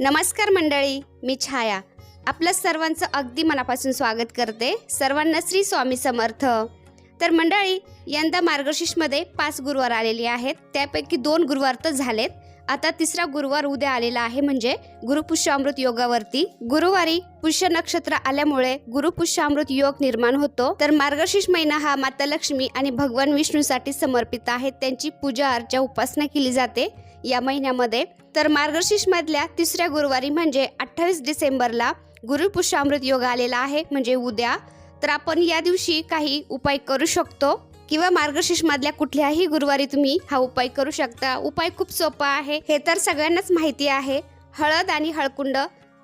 नमस्कार मंडळी मी छाया. आपलं सर्वांचं अगदी मनापासून स्वागत करते. सर्वांना श्री स्वामी समर्थ. तर मंडळी यंदा मार्गशीर्षमध्ये पाच गुरुवार आलेले आहेत. त्यापैकी दोन गुरुवार तर झालेत. आता तिसरा गुरुवार उद्या आलेला आहे म्हणजे गुरुपुष्यामृत योगावरती. गुरुवारी पुष्य नक्षत्र आल्यामुळे गुरुपुष्यामृत योग निर्माण होतो. तर मार्गशीर्ष महिना हा माता लक्ष्मी आणि भगवान विष्णूसाठी समर्पित आहे. त्यांची पूजा अर्चा उपासना केली जाते. या महिन्यामध्ये तर मार्गशीर्षमधल्या तिसऱ्या गुरुवारी म्हणजे अठ्ठावीस डिसेंबरला गुरुपुष्यामृत योग आलेला आहे म्हणजे उद्या. तर आपण या दिवशी काही उपाय करू शकतो किंवा मार्गशीर्षमधल्या कुठल्याही गुरुवारी तुम्ही हा उपाय करू शकता. उपाय खूप सोपा आहे. हे तर सगळ्यांनाच माहिती आहे. हळद आणि हळकुंड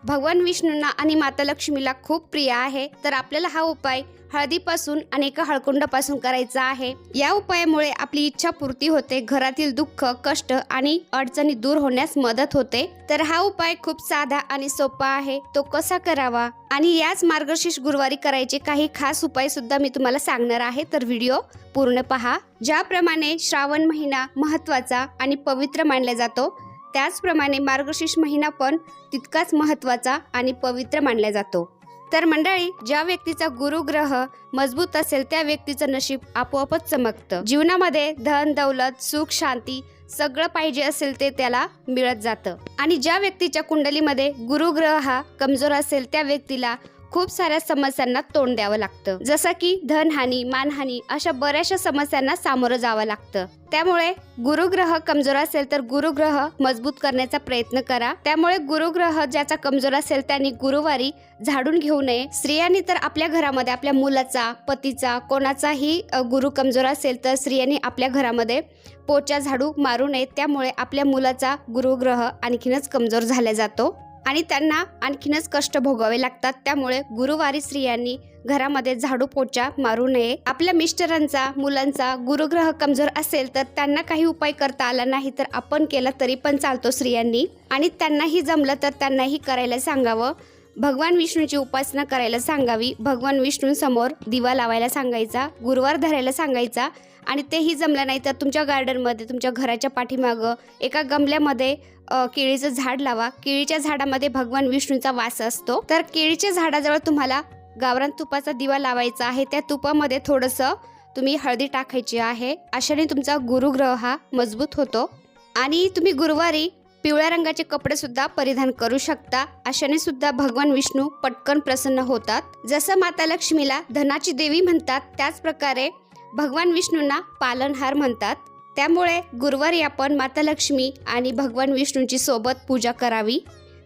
भगवान विष्णूंना आणि माता लक्ष्मीला खूप प्रिय आहे. तर आपल्याला हा उपाय हळदीपासून आणि एका हळकुंडापासून करायचा आहे. या उपायामुळे आपली इच्छा पूर्ती होते घरातील दुःख कष्ट आणि अडचणी दूर होण्यास मदत होते. तर हा उपाय खूप साधा आणि सोपा आहे. तो कसा करावा? आणि याच मार्गशीर्ष गुरुवारी करायचे काही खास उपाय सुद्धा मी तुम्हाला सांगणार आहे. तर व्हिडिओ पूर्ण पहा. ज्याप्रमाणे श्रावण महिना महत्त्वाचा आणि पवित्र मानला जातो त्याचप्रमाणे मार्गशीर्ष महिना पण तितकाच महत्त्वाचा आणि पवित्र मानला जातो. तर मंडळी ज्या व्यक्तीचा गुरुग्रह मजबूत असेल त्या व्यक्तीचं नशीब आपोआपच चमकतं. जीवनामध्ये धन दौलत सुख शांती सगळं पाहिजे असेल ते त्याला मिळत जातं. आणि ज्या व्यक्तीच्या कुंडलीमध्ये गुरुग्रह हा कमजोर असेल त्या व्यक्तीला खूप साऱ्या समस्यांना तोंड द्यावं लागतं. जसं की धनहानी मानहानी अशा बऱ्याचशा समस्यांना सामोरं जावं लागतं. त्यामुळे गुरुग्रह कमजोर असेल तर गुरुग्रह मजबूत करण्याचा प्रयत्न करा. त्यामुळे गुरुग्रह ज्याचा कमजोर असेल त्यांनी गुरुवारी झाडून घेऊ नये. स्त्रियांनी तर आपल्या घरामध्ये आपल्या मुलाचा पतीचा कोणाचाही गुरु कमजोर असेल तर स्त्रियांनी आपल्या घरामध्ये पोचा झाडू मारू नये त्यामुळे आपल्या मुलाचा गुरुग्रह आणखीनच कमजोर झाला जातो. आणि त्यांना आणखीनच कष्ट भोगावे लागतात. त्यामुळे गुरुवारी स्त्रियांनी घरामध्ये झाडू पोचा मारू नये. आपल्या मिस्टरांचा मुलांचा गुरुग्रह कमजोर असेल तर त्यांना काही उपाय करता आला नाही तर आपण केला तरी पण चालतो स्त्रियांनी. आणि त्यांनाही जमलं तर त्यांनाही करायला सांगावं. भगवान विष्णूची उपासना करायला सांगावी. भगवान विष्णूंसमोर दिवा लावायला सांगायचा. गुरुवार धरायला सांगायचा. आणि तेही जमलं नाही. तर तुमच्या गार्डनमध्ये तुमच्या घराच्या पाठीमागं एका गमल्यामध्ये केळीचं झाड लावा. केळीच्या झाडामध्ये भगवान विष्णूचा वास असतो. तर केळीच्या झाडाजवळ तुम्हाला गावरान तुपाचा दिवा लावायचा आहे. त्या तुपामध्ये थोडंसं तुम्ही हळदी टाकायची आहे. अशाने तुमचा गुरुग्रह हा मजबूत होतो. आणि तुम्ही गुरुवारी पिवळ्या रंगाचे कपडे सुद्धा परिधान करू शकता. अशाने सुद्धा भगवान विष्णू पटकन प्रसन्न होतात. जसं माता लक्ष्मीला धनाची देवी म्हणतात त्याच प्रकारे भगवान विष्णूंना पालनहार म्हणतात. त्यामुळे गुरुवारी आपण माता लक्ष्मी आणि भगवान विष्णूंची सोबत पूजा करावी.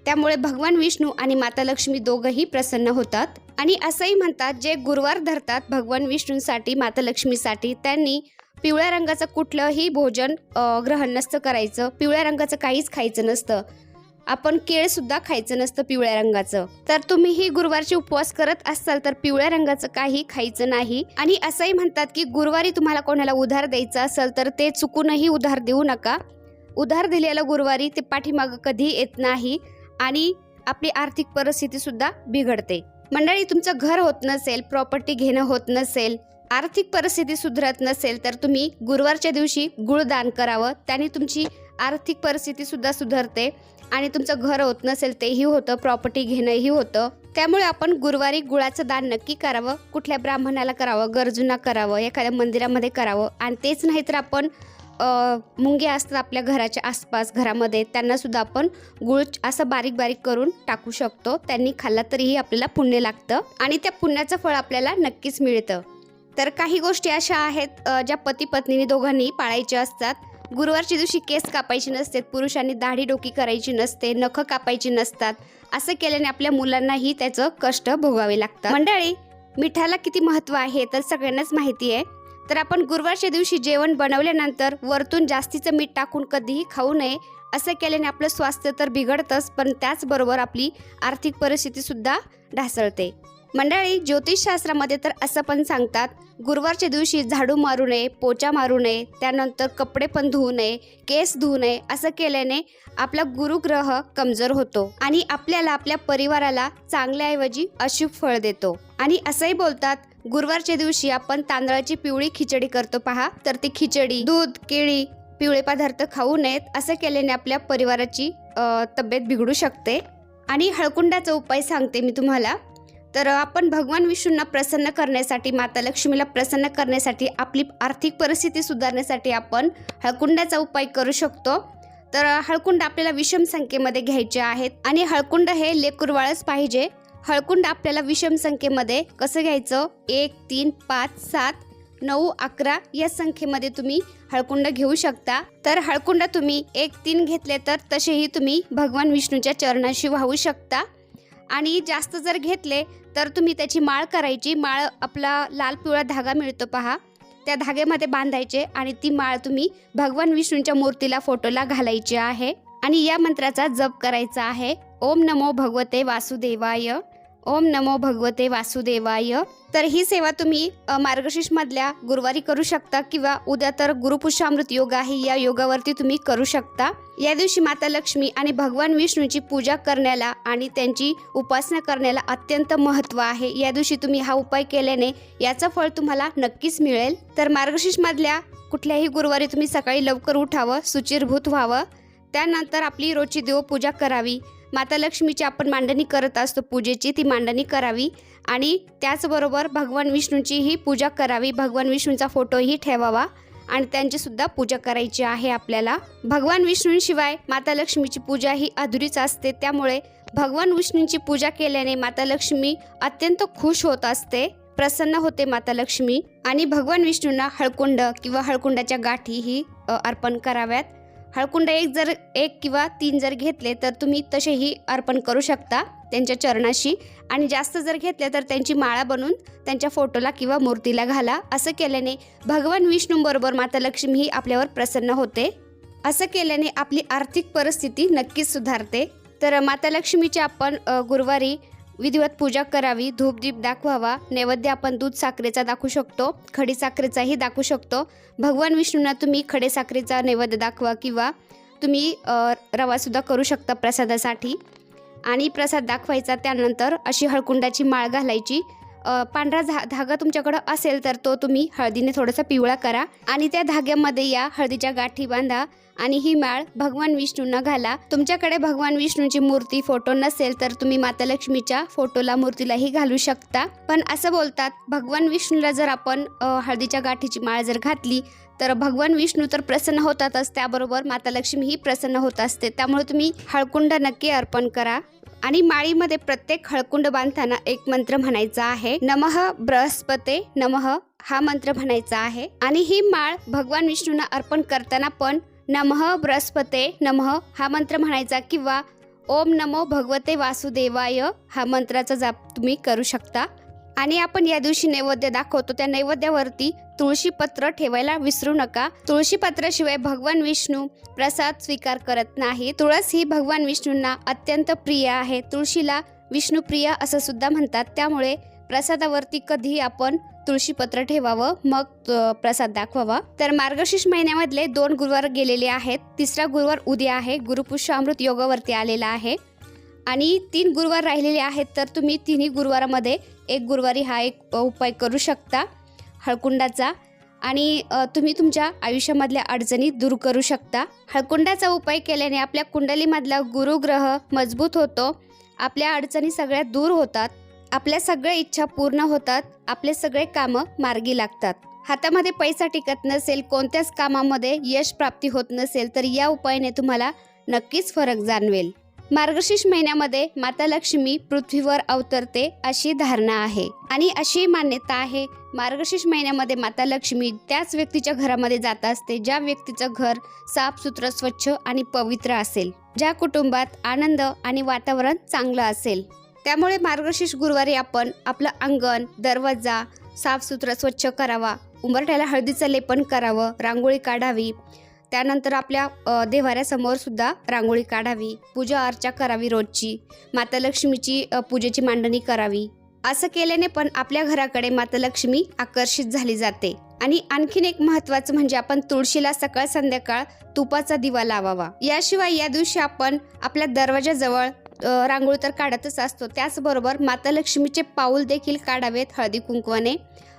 त्यामुळे भगवान विष्णू आणि माता लक्ष्मी दोघंही प्रसन्न होतात. आणि असंही म्हणतात जे गुरुवार धरतात भगवान विष्णूंसाठी माता लक्ष्मीसाठी त्यांनी पिवळ्या रंगाचं कुठलंही भोजन ग्रहण नसतं करायचं. पिवळ्या रंगाचं काहीच खायचं नसतं. आपण केळ सुद्धा खायचं नसतं पिवळ्या रंगाचं. तर तुम्हीही गुरुवारचे उपवास करत असाल तर पिवळ्या रंगाचं काही खायचं नाही. आणि असंही म्हणतात की गुरुवारी तुम्हाला कोणाला उधार द्यायचं असेल तर ते चुकूनही उधार देऊ नका. उधार दिलेलं गुरुवारी ते पाठीमागं कधी येत नाही आणि आपली आर्थिक परिस्थिती सुद्धा बिघडते. मंडळी तुमचं घर होत नसेल प्रॉपर्टी घेणं होत नसेल आर्थिक परिस्थिती सुधारत नसेल तर तुम्ही गुरुवारच्या दिवशी गुळ दान करावं. त्याने तुमची आर्थिक परिस्थिती सुद्धा सुधारते. आणि तुमचं घर होत नसेल तेही होतं प्रॉपर्टी घेणंही होतं. त्यामुळे आपण गुरुवारी गुळाचं दान नक्की करावं कुठल्या ब्राह्मणाला करावं गरजूंना करावं एखाद्या मंदिरामध्ये करावं. आणि तेच नाही तर आपण अ, मुंग्या असतात आपल्या घराच्या आसपास घरामध्ये त्यांनासुद्धा आपण गुळ असं बारीक बारीक करून टाकू शकतो. त्यांनी खाल्ला तरीही आपल्याला पुण्य लागतं आणि त्या पुण्याचं फळ आपल्याला नक्कीच मिळतं. तर काही गोष्टी अशा आहेत ज्या पती पत्नीने दोघांनी पाळायच्या असतात. गुरुवारच्या दिवशी केस कापायचे नसते पुरुषांनी दाढी डोकी करायची नसते नखं कापायची नसतात. असं केल्याने आपल्या मुलांनाही त्याचं कष्ट भोगावे लागतात. मंडळी मिठाला किती महत्त्व आहे तर सगळ्यांनाच माहिती आहे. तर आपण गुरुवारच्या दिवशी जेवण बनवल्यानंतर वरतून जास्तीचं मीठ टाकून कधीही खाऊ नये असं केल्याने आपलं स्वास्थ्य तर बिघडतंच पण त्याचबरोबर आपली आर्थिक परिस्थितीसुद्धा ढासळते. मंडळी ज्योतिषशास्त्रामध्ये तर असं पण सांगतात गुरुवारच्या दिवशी झाडू मारू नये पोचा मारू नये त्यानंतर कपडे पण धुवू नये केस धुवू नये असं केल्याने आपला गुरुग्रह कमजोर होतो आणि आपल्याला आपल्या परिवाराला चांगल्याऐवजी अशुभ फळ देतो. आणि असंही बोलतात गुरुवारच्या दिवशी आपण तांदळाची पिवळी खिचडी करतो पहा. तर ती खिचडी दूध केळी पिवळे पदार्थ खाऊ नयेत असं केल्याने आपल्या परिवाराची तब्येत बिघडू शकते. आणि हळकुंडाचा उपाय सांगते मी तुम्हाला. तर आपण भगवान विष्णूंना प्रसन्न करण्यासाठी माता लक्ष्मीला प्रसन्न करण्यासाठी आपली आर्थिक परिस्थिती सुधारण्यासाठी आपण हळकुंडाचा उपाय करू शकतो. तर हळकुंड आपल्याला विषम संख्येमध्ये घ्यायचे आहेत आणि हळकुंड हे लेकुरवाळच पाहिजे. हळकुंड आपल्याला विषम संख्येमध्ये कसं घ्यायचं? एक तीन पाच सात नऊ अकरा या संख्येमध्ये तुम्ही हळकुंड घेऊ शकता. तर हळकुंड तुम्ही एक तीन घेतले तर तसेही तुम्ही भगवान विष्णूच्या चरणाशी वाहू शकता. आणि जास्त जर घेतले तर तुम्ही त्याची माळ करायची. माळ आपला लाल पिवळा धागा मिळतो पहा. त्या धाग्यामध्ये बांधायचे आणि ती माळ तुम्ही भगवान विष्णूंच्या मूर्तीला फोटोला घालायची आहे. आणि या मंत्राचा जप करायचा आहे. ओम नमो भगवते वासुदेवाय. ओम नमो भगवते वासुदेवाय. तर ही सेवा तुम्ही मार्गशीर्षमधल्या गुरुवारी करू शकता किंवा उद्या तर गुरुपुष्यामृत योग आहे या योगावरती तुम्ही करू शकता. या दिवशी माता लक्ष्मी आणि भगवान विष्णूची पूजा करण्याला आणि त्यांची उपासना करण्याला अत्यंत महत्त्व आहे. या दिवशी तुम्ही हा उपाय केल्याने याचं फळ तुम्हाला नक्कीच मिळेल. तर मार्गशीर्षमधल्या कुठल्याही गुरुवारी तुम्ही सकाळी लवकर उठावं सुचिरभूत व्हावं. त्यानंतर आपली रोजची देवपूजा करावी. माता लक्ष्मीची आपण मांडणी करत असतो पूजेची ती मांडणी करावी. आणि त्याचबरोबर भगवान विष्णूचीही पूजा करावी. भगवान विष्णूचा फोटोही ठेवावा आणि त्यांचीसुद्धा पूजा करायची आहे आपल्याला. भगवान विष्णूंशिवाय माता लक्ष्मीची पूजा ही अधुरीच असते. त्यामुळे भगवान विष्णूंची पूजा केल्याने माता लक्ष्मी अत्यंत खुश होत असते प्रसन्न होते माता लक्ष्मी आणि भगवान विष्णूंना हळकुंड किंवा हळकुंडाच्या गाठी ही अर्पण कराव्यात. हळकुंड एक जर एक किंवा तीन जर घेतले तर तुम्ही तसेही अर्पण करू शकता त्यांच्या चरणाशी. आणि जास्त जर घेतले तर त्यांची माळा बनवून त्यांच्या फोटोला किंवा मूर्तीला घाला. असं केल्याने भगवान विष्णूंबरोबर माता लक्ष्मी ही आपल्यावर प्रसन्न होते. असं केल्याने आपली आर्थिक परिस्थिती नक्कीच सुधारते. तर माता लक्ष्मीच्या आपण गुरुवारी विधिवत पूजा करावी धूपदीप दाखवावा नैवेद्य आपण दूध साखरेचा दाखवू शकतो खडी साखरेचाही दाखवू शकतो. भगवान विष्णूंना तुम्ही खडे साखरेचा नैवेद्य दाखवा किंवा तुम्ही रवासुद्धा करू शकता प्रसादासाठी. आणि प्रसाद दाखवायचा त्यानंतर अशी हळकुंडाची माळ घालायची. पांढरा झा धागा तुमच्याकडं असेल तर तो तुम्ही हळदीने थोडासा पिवळा करा. आणि त्या धाग्यामध्ये या हळदीच्या गाठी बांधा आणि ही माळ भगवान विष्णूंना घाला. तुमच्याकडे भगवान विष्णूची मूर्ती फोटो नसेल तर तुम्ही माता लक्ष्मीच्या फोटोला मूर्तीलाही घालू शकता. पण असं बोलतात भगवान विष्णूला जर आपण हळदीच्या गाठीची माळ जर घातली तर भगवान विष्णू तर प्रसन्न होतातच. त्याबरोबर माता लक्ष्मी ही प्रसन्न होत असते. त्यामुळे तुम्ही हळकुंड नक्की अर्पण करा. आणि माळीमध्ये प्रत्येक हळकुंड बांधताना एक मंत्र म्हणायचा आहे नमः बृहस्पते नमः हा मंत्र म्हणायचा आहे. आणि ही माळ भगवान विष्णूंना अर्पण करताना पण नमः बृहस्पते नमः हा मंत्र म्हणायचा किंवा ओम नमो भगवते वासुदेवाय हा मंत्राचा जाप तुम्ही करू शकता. आणि आपण या दिवशी नैवेद्य दाखवतो त्या नैवेद्यावरती तुळशीपत्र ठेवायला विसरू नका. तुळशीपत्राशिवाय भगवान विष्णू प्रसाद स्वीकार करत नाही. तुळस ही भगवान विष्णूंना अत्यंत प्रिय आहे. तुळशीला विष्णुप्रिय असं सुद्धा म्हणतात. त्यामुळे प्रसादावरती कधी आपण तुळशीपत्र ठेवावं मग प्रसाद दाखवावा. तर मार्गशीर्ष महिन्यामधले दोन गुरुवार गेलेले आहेत. तिसरा गुरुवार उद्या आहे. गुरुपुष्य अमृत योगावरती आलेला आहे. आणि तीन गुरुवार राहिलेले आहेत तर तुम्ही तिन्ही गुरुवारामध्ये एक गुरुवारी हा एक उपाय करू शकता. हळकुंडाचा. आणि तुम्ही तुमच्या आयुष्यामधल्या अडचणी दूर करू शकता. हळकुंडाचा उपाय केल्याने आपल्या कुंडलीमधला गुरुग्रह मजबूत होतो. आपल्या अडचणी सगळ्या दूर होतात. आपल्या सगळ्या इच्छा पूर्ण होतात. आपले सगळे कामं मार्गी लागतात. हातामध्ये पैसा टिकत नसेल कोणत्याच कामामध्ये यश प्राप्ती होत नसेल तर या उपायाने तुम्हाला नक्कीच फरक जाणवेल. मार्गशीर्ष महिन्यामध्ये माता लक्ष्मी पृथ्वीवर अवतरते अशी धारणा आहे. आणि अशी मान्यता आहे मार्गशीर्ष महिन्यामध्ये माता लक्ष्मी त्याच व्यक्तीच्या घरामध्ये जात असते ज्या व्यक्तीचं घर साफसुथरं स्वच्छ आणि पवित्र असेल ज्या कुटुंबात आनंद आणि वातावरण चांगलं असेल. त्यामुळे मार्गशीर्ष गुरुवारी आपण आपलं अंगण दरवाजा साफसुथरं स्वच्छ करावा उंबरठ्याला हळदीचं लेपन करावं रांगोळी काढावी त्यानंतर आपल्या अ, देव्हाऱ्यासमोर सुद्धा रांगोळी काढावी पूजा अर्चा करावी रोजची माता लक्ष्मीची पूजेची मांडणी करावी. असं केल्याने पण आपल्या घराकडे माता लक्ष्मी आकर्षित झाली जाते. आणि आणखीन एक महत्वाचं म्हणजे आपण तुळशीला सकाळ संध्याकाळ तुपाचा दिवा लावावा. याशिवाय या दिवशी आपण आपल्या दरवाजाजवळ रांगोळी तर काढतच असतो. त्याचबरोबर माता लक्ष्मीचे पाऊल देखील काढावेत हळदी कुंकवाने.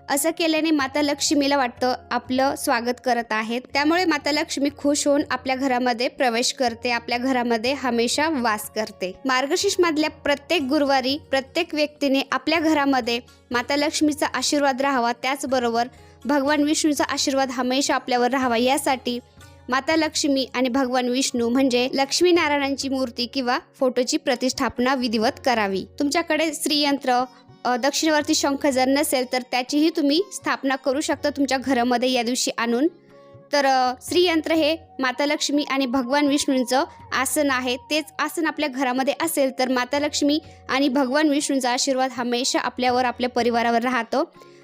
असं केल्याने माता लक्ष्मीला वाटतं आपलं स्वागत करत आहेत. त्यामुळे माता लक्ष्मी खुश होऊन आपल्या घरामध्ये प्रवेश करते. आपल्या घरामध्ये हमेशा वास करते. मार्गशीर्ष मधल्या प्रत्येक गुरुवारी प्रत्येक व्यक्तीने आपल्या घरामध्ये माता लक्ष्मीचा आशीर्वाद राहावा. त्याचबरोबर भगवान विष्णूचा आशीर्वाद हमेशा आपल्यावर राहावा. यासाठी माता लक्ष्मी आणि भगवान विष्णू म्हणजे लक्ष्मीनारायणांची मूर्ती किंवा फोटोची प्रतिष्ठापना विधिवत करावी. तुमच्याकडे श्रीयंत्र दक्षिणवर्ती शंख जर नसेल तर त्याचीही तुम्ही स्थापना करू शकता तुमच्या घरामध्ये या दिवशी आणून. तर श्रीयंत्र हे माता लक्ष्मी आणि भगवान विष्णूंचं आसन आहे. तेच आसन आपल्या घरामध्ये असेल तर माता लक्ष्मी आणि भगवान विष्णूंचा आशीर्वाद हमेशा आपल्यावर आपल्या परिवारावर राहतो.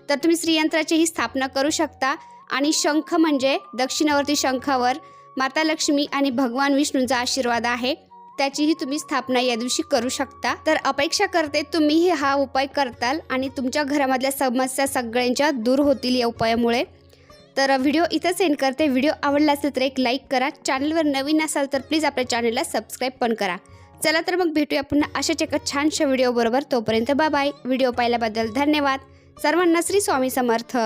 तर तुम्ही श्रीयंत्राचीही स्थापना करू शकता. आणि शंख म्हणजे दक्षिणावर्ती शंखावर माता लक्ष्मी आणि भगवान विष्णूंचा आशीर्वाद आहे. त्याचीही तुम्ही स्थापना या दिवशी करू शकता. तर अपेक्षा करते तुम्हीही हा उपाय करताल आणि तुमच्या घरामधल्या समस्या सगळ्यांच्या दूर होतील या उपायामुळे. तर व्हिडिओ इथं सेंड करते. व्हिडिओ आवडला असेल तर एक लाईक करा. चॅनलवर नवीन असाल तर प्लीज आपल्या चॅनलला सबस्क्राईब पण करा. चला तर मग भेटूया पुन्हा अशाच एका छानशा व्हिडिओबरोबर. तोपर्यंत बाय बाय. व्हिडिओ पाहिल्याबद्दल धन्यवाद. सर्वांना श्री स्वामी समर्थ.